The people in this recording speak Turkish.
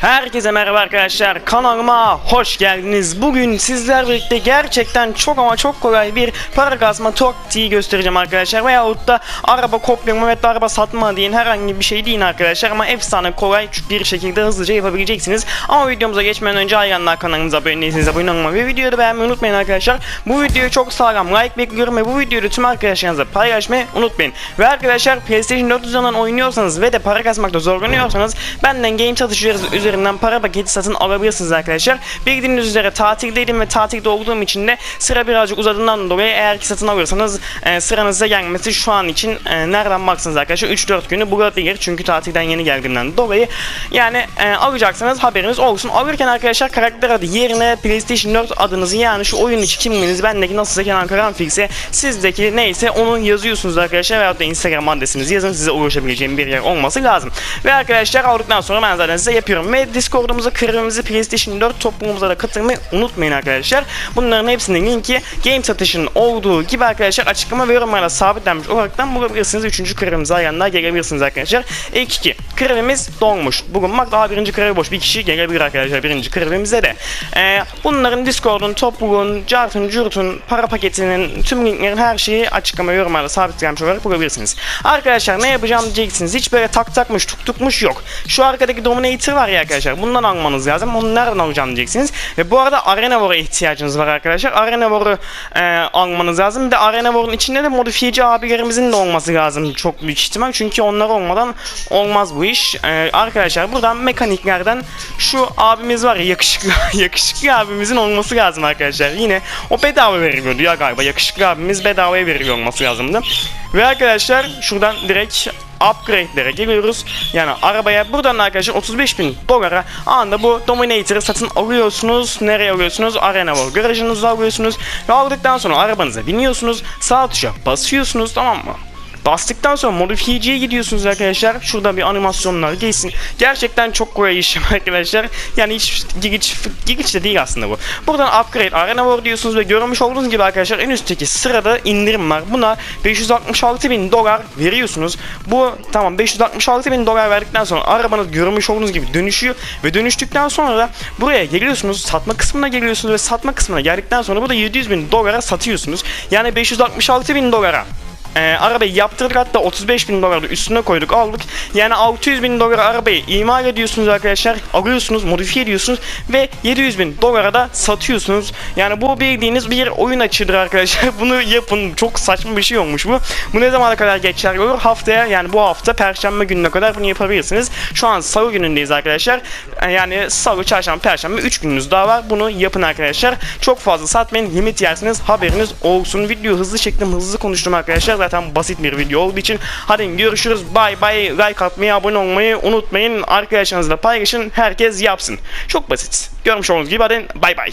Herkese merhaba arkadaşlar kanalıma hoş geldiniz. Bugün sizlerle birlikte gerçekten çok ama çok kolay bir para kasma taktiği göstereceğim arkadaşlar. Veyahut da araba kopyalama ve araba satma deyin herhangi bir şey değil arkadaşlar. Ama efsane kolay bir şekilde hızlıca yapabileceksiniz. Ama videomuza geçmeden önce hayranlar kanalımıza abone değilseniz abone olmayı ve videoyu da beğenmeyi unutmayın arkadaşlar. Bu videoyu çok sağlam like bekliyorum ve bu videoyu tüm arkadaşlarınızla paylaşmayı unutmayın. Ve arkadaşlar PlayStation 4 üzerinden oynuyorsanız ve de para kasmakta zorlanıyorsanız benden game satışları üzerinden para paketi satın alabilirsiniz arkadaşlar. Bildiğiniz üzere tatildeydim ve tatilde olduğum için de sıra birazcık uzadığından dolayı eğer ki satın alıyorsanız e, sıranıza gelmesi şu an için e, nereden baksanız arkadaşlar 3-4 günü bulabilir çünkü tatilden yeni geldiğimden dolayı yani e, alacaksanız haberiniz olsun. Alırken arkadaşlar karakter adı yerine PlayStation 4 adınızı yani şu oyun içi kimliğiniz bendeki nasılsa Kenan Karanfilse sizdeki neyse onu yazıyorsunuz arkadaşlar veyahut da Instagram adresinizi yazın size ulaşabileceğim bir yer olması lazım. Ve arkadaşlar aldıktan sonra ben zaten size yapıyorum ve Discord'umuza kırmızı PlayStation 4 toplumumuza da katılmayı unutmayın arkadaşlar. Bunların hepsinin linki game satışının olduğu gibi arkadaşlar açıklama ve yorumlara sabitlenmiş olaraktan bulabilirsiniz. Üçüncü kırmızı ayağına gelebilirsiniz arkadaşlar. İlk iki krevimiz dolmuş. Bugün bak daha birinci krevi boş. Bir kişi gelebilir arkadaşlar birinci krevimize de. Ee, bunların Discord'un, topluluğun, cartın, curtun, para paketinin, tüm linklerin her şeyi açıklama ve yorumlara sabitlenmiş olarak bulabilirsiniz. Arkadaşlar ne yapacağım diyeceksiniz. Hiç böyle tak takmış, tuk tukmuş yok. Şu arkadaki Dominator var ya arkadaşlar. Bundan almanız lazım. Onu nereden alacağım diyeceksiniz. Ve bu arada Arena War'a ihtiyacınız var arkadaşlar. Arena War'u e, almanız lazım. Bir de Arena War'un içinde de modifiyeci abilerimizin de olması lazım. Çok büyük ihtimal. Çünkü onlar olmadan olmaz bu iş. E, arkadaşlar buradan mekaniklerden şu abimiz var ya yakışıklı yakışıklı abimizin olması lazım arkadaşlar. Yine o bedava veriliyordu ya galiba. Yakışıklı abimiz bedavaya veriliyor olması lazımdı. Ve arkadaşlar şuradan direkt upgrade'lere geliyoruz. Yani arabaya buradan arkadaşlar 35 bin dolara anda bu Dominator'ı satın alıyorsunuz. Nereye alıyorsunuz? Arena War garajınıza alıyorsunuz. Ve aldıktan sonra arabanıza biniyorsunuz. Sağ tuşa basıyorsunuz tamam mı? Bastıktan sonra modifiyeciye gidiyorsunuz arkadaşlar. Şurada bir animasyonlar geçsin. Gerçekten çok kolay işim arkadaşlar. Yani hiç gigiç, gigiç de değil aslında bu. Buradan upgrade arena war diyorsunuz ve görmüş olduğunuz gibi arkadaşlar en üstteki sırada indirim var. Buna 566 bin dolar veriyorsunuz. Bu tamam 566 bin dolar verdikten sonra arabanız görmüş olduğunuz gibi dönüşüyor ve dönüştükten sonra da buraya geliyorsunuz satma kısmına geliyorsunuz ve satma kısmına geldikten sonra burada 700 bin dolara satıyorsunuz. Yani 566 bin dolara e, arabayı yaptırdık hatta 35 bin doları da üstüne koyduk aldık. Yani 600 bin dolara arabayı imal ediyorsunuz arkadaşlar. Alıyorsunuz, modifiye ediyorsunuz ve 700 bin dolara da satıyorsunuz. Yani bu bildiğiniz bir oyun açıdır arkadaşlar. Bunu yapın. Çok saçma bir şey olmuş bu. Bu ne zamana kadar geçerli olur? Haftaya yani bu hafta perşembe gününe kadar bunu yapabilirsiniz. Şu an salı günündeyiz arkadaşlar. E, Yani salı, çarşamba, perşembe 3 gününüz daha var. Bunu yapın arkadaşlar. Çok fazla satmayın. Limit yersiniz. Haberiniz olsun. Video hızlı çektim. Hızlı konuştum arkadaşlar. Zaten basit bir video olduğu için. Hadi görüşürüz. Bay bay. Like atmayı, abone olmayı unutmayın. Arkadaşlarınızla paylaşın. Herkes yapsın. Çok basit. Görmüş olduğunuz gibi hadi bay bay.